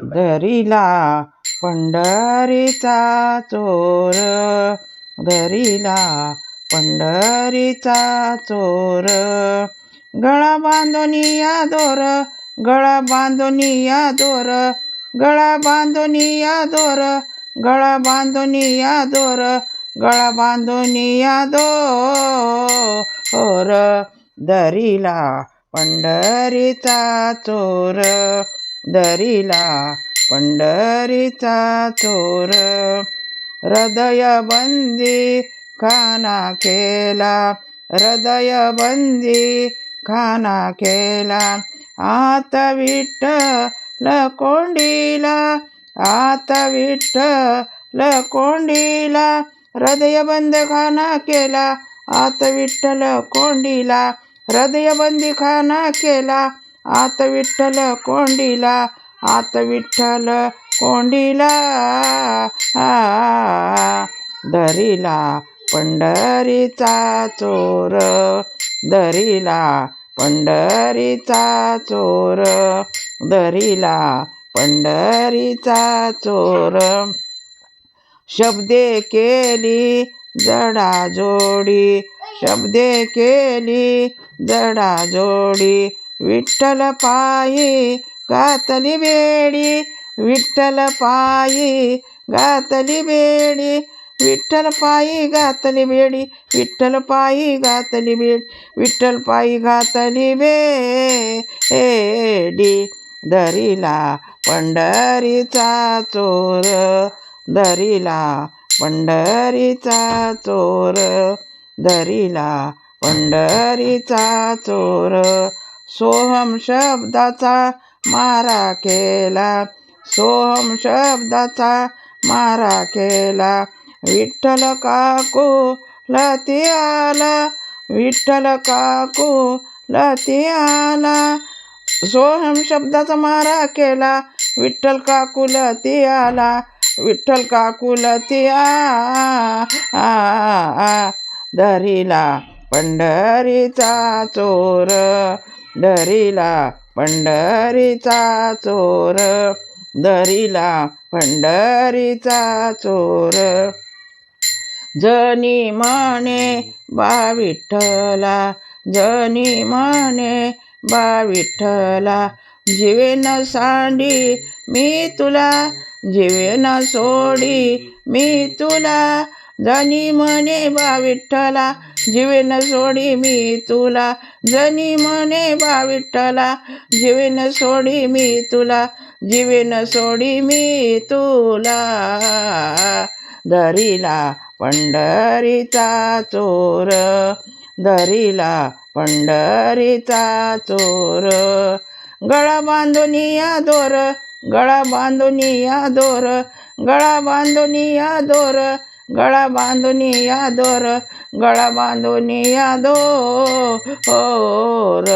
धरिला पंढरीचा चोर धरिला पंढरीचा चोर. गळा बांधून या दोर गळा बांधून या दोर गळा बांधून या दोर गळा बांधून या दोर गळा बांधून या दोर. दरीला पंढरीचा चोर दरीला पंढरीचा चोर. हृदय बंदी खाना केला हृदय बंदी खाना केला. आता विठ्ठल कोंडीला आता विठ्ठल कोंडीला हृदय बंद खाना केला आता विठ्ठल कोंडीला हृदय बंदी खाना केला. आत विठ्ठल कोंडीला आत विठ्ठल कोंडीला. आ, दरीला पंढरीचा चोर दरीला पंढरीचा चोर दरीला पंढरीचा चोर. शब्दे केली जडा जोडी शब्दे केली जडा जोडी विठ्ठल पायी घातली बेडी विठ्ठल पायी घातली बेडी विठ्ठल पायी घातली बेडी विठ्ठल पायी घातली बेडी विठ्ठल पायी घातली बेडी दरीला पंढरीचा चोर दरीला पंढरीचा चोर दरीला पंढरीचा चोर सोहम शब्दाचा मारा केला. सोहम शब्दाचा मारा केला. विठ्ठल काकू लती आला. विठ्ठल काकू लती आला. सोहम शब्दाचा मारा केला. विठ्ठल काकुलती आला. विठ्ठल काकुला आ आ, आ. दरीला पंढरीचा चोर. दरीला पंढरीचा चोर. दरीला पंढरीचा चोर. जनी म्हणे बा विठ्ठला जनी म्हणे बा विठ्ठला. जीवेन सांडी मी तुला जीवेन सोडी मी तुला. जनी म्हणे बा विठ्ठला जीवेन सोडी मी तुला. जनी म्हणे बा विठ्ठला जीवेन सोडी मी तुला. जीवेन सोडी मी तुला. धरीला पंढरीचा चोर. दरीला पंढरीचा चोर. गळा बांधून या दोर गळा बांधून या दोर गळा बांधून या दोर. गळा बांधून या दोर गळा बांधून या दोर.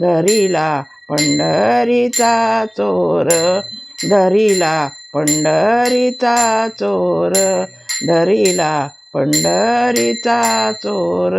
धरीला पंढरीचा चोर धरीला पंढरीचा चोर धरीला पंढरीचा चोर.